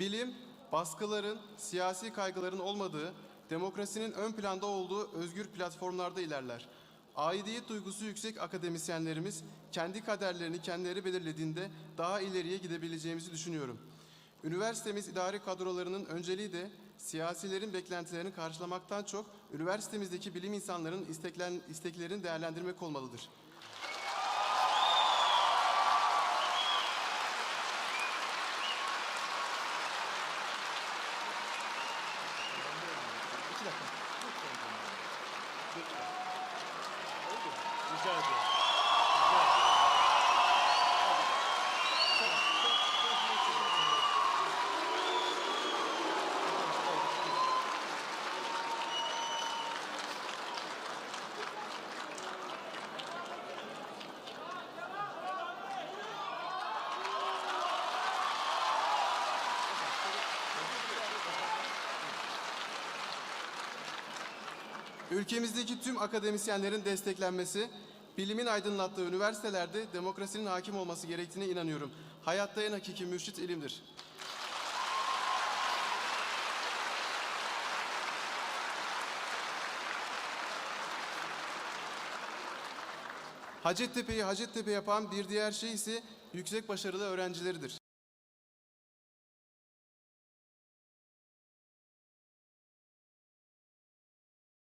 Bilim, baskıların, siyasi kaygıların olmadığı, demokrasinin ön planda olduğu özgür platformlarda ilerler. Aidiyet duygusu yüksek akademisyenlerimiz kendi kaderlerini kendileri belirlediğinde daha ileriye gidebileceğimizi düşünüyorum. Üniversitemiz idari kadrolarının önceliği de siyasilerin beklentilerini karşılamaktan çok üniversitemizdeki bilim insanlarının isteklen, isteklerini değerlendirmek olmalıdır. できた。Ülkemizdeki tüm akademisyenlerin desteklenmesi, bilimin aydınlattığı üniversitelerde demokrasinin hakim olması gerektiğine inanıyorum. Hayatta en hakiki mürşit ilimdir. Hacettepe'yi Hacettepe yapan bir diğer şey ise yüksek başarılı öğrencileridir.